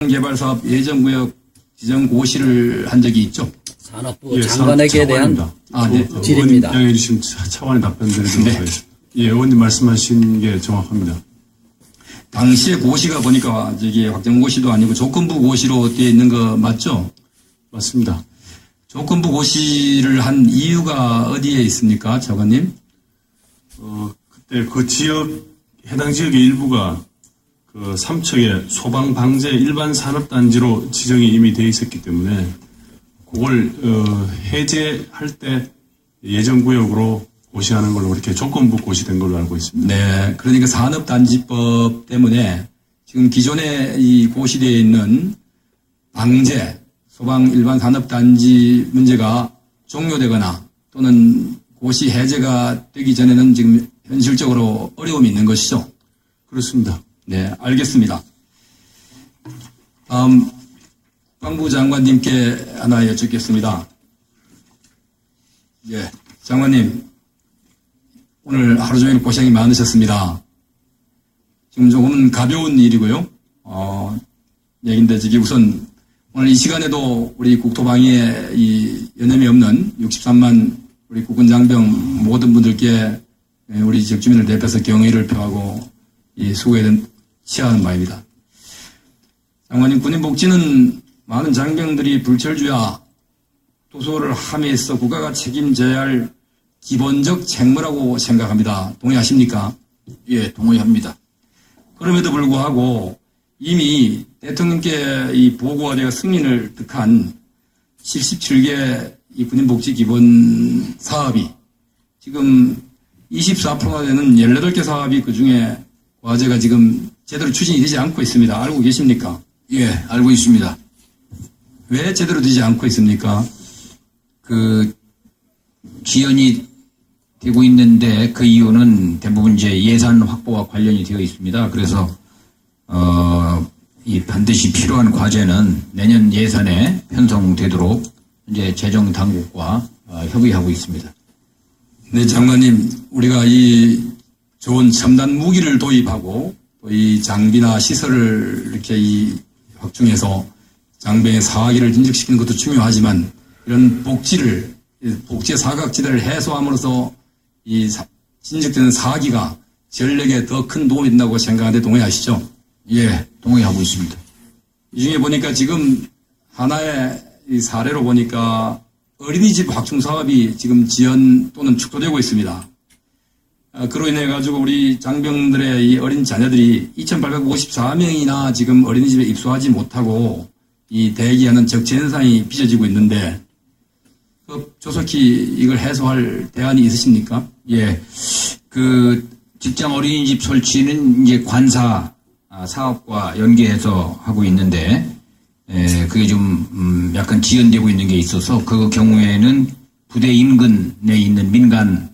개발 사업 예정 구역 지정 고시를 한 적이 있죠. 산업부 예, 장관에게 대한 차관입니다. 아, 네. 그 질의입니다. 의원님이 주신 차- 차관의 답변 드리도록 네. 하겠습니다. 예, 의원님 말씀하신 게 정확합니다. 당시에 고시가 보니까 저기 확정고시도 아니고 조건부 고시로 되어 있는 거 맞죠? 맞습니다. 조건부 고시를 한 이유가 어디에 있습니까, 차관님? 어, 그때 그 지역, 해당 지역의 일부가 그 삼척의 소방방재 일반 산업단지로 지정이 이미 돼 있었기 때문에 그걸 어, 해제할 때 예정구역으로 고시하는 걸로 그렇게 조건부 고시된 걸로 알고 있습니다. 네. 그러니까 산업단지법 때문에 지금 기존에 이 고시되어 있는 방제, 소방 일반 산업단지 문제가 종료되거나 또는 고시 해제가 되기 전에는 지금 현실적으로 어려움이 있는 것이죠. 그렇습니다. 네, 알겠습니다. 다음 국방부 장관님께 하나 여쭙겠습니다. 예, 장관님 오늘 하루 종일 고생이 많으셨습니다. 지금 조금은 가벼운 일이고요. 어, 얘긴데 저기 우선 오늘 이 시간에도 우리 국토방위에 이 연염이 없는 63만 우리 국군 장병 모든 분들께 예, 우리 지역 주민을 대표해서 경의를 표하고 이 수고에 취하는 바입니다. 장관님 군인 복지는 많은 장병들이 불철주야 도소를 함에 있어 국가가 책임져야 할 기본적 책무라고 생각합니다. 동의하십니까? 예, 동의합니다. 그럼에도 불구하고 이미 대통령께 이 보고가 되어 승인을 득한 77개 이 군인복지 기본 사업이 지금 24%나 되는 18개 사업이 그 중에 과제가 지금 제대로 추진이 되지 않고 있습니다. 알고 계십니까? 예, 알고 있습니다. 왜 제대로 되지 않고 있습니까? 그 지연이 되고 있는데 그 이유는 대부분 이제 예산 확보와 관련이 되어 있습니다. 그래서 어, 이 반드시 필요한 과제는 내년 예산에 편성되도록 이제 재정 당국과 어, 협의하고 있습니다. 네, 장관님, 우리가 이 좋은 첨단 무기를 도입하고 또 이 장비나 시설을 이렇게 이 확충해서 장병의 사기를 진적시키는 것도 중요하지만 이런 복지를 이 복지의 사각지대를 해소함으로써 이 사- 진적되는 사기가 전력에 더 큰 도움이 된다고 생각하는데 동의하시죠? 예, 동의하고 있습니다. 이 중에 보니까 지금 하나의 이 사례로 보니까 어린이집 확충 사업이 지금 지연 또는 축소되고 있습니다. 아, 그로 인해 가지고 우리 장병들의 이 어린 자녀들이 2,854명이나 지금 어린이집에 입소하지 못하고 이 대기하는 적체 현상이 빚어지고 있는데 그 조속히 이걸 해소할 대안이 있으십니까? 예, 그 직장 어린이집 설치는 이제 관사 아, 사업과 연계해서 하고 있는데, 에, 그게 좀 음, 약간 지연되고 있는 게 있어서 그 경우에는 부대 인근에 있는 민간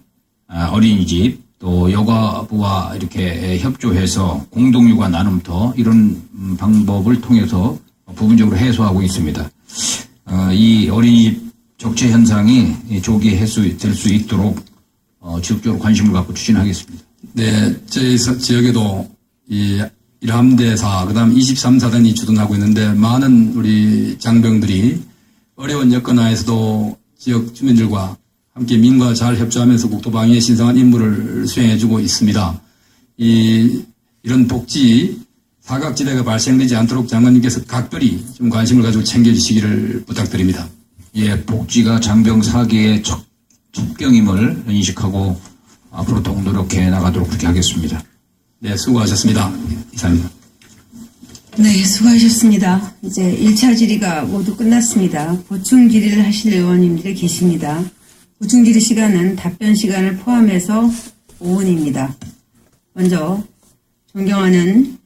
아, 어린이집 또 여가부와 이렇게 협조해서 공동육아 나눔터 이런 음, 방법을 통해서 부분적으로 해소하고 있습니다. 어, 이 어린이집 적체 현상이 조기 해소될 수 있도록 어, 지속적으로 관심을 갖고 추진하겠습니다. 네, 저희 서- 지역에도 이 1함대사, 그 다음 23사단이 주둔하고 있는데 많은 우리 장병들이 어려운 여건 하에서도 지역 주민들과 함께 민과 잘 협조하면서 국토방위에 신성한 임무를 수행해주고 있습니다. 이, 이런 복지 사각지대가 발생되지 않도록 장관님께서 각별히 좀 관심을 가지고 챙겨주시기를 부탁드립니다. 예, 복지가 장병 사기의 첫, 첩경임을 인식하고 앞으로 더 노력해 나가도록 그렇게 하겠습니다. 네, 수고하셨습니다. 이상입니다. 네, 수고하셨습니다. 이제 1차 질의가 모두 끝났습니다. 보충 질의를 하실 의원님들이 계십니다. 보충 질의 시간은 답변 시간을 포함해서 5분입니다. 먼저 존경하는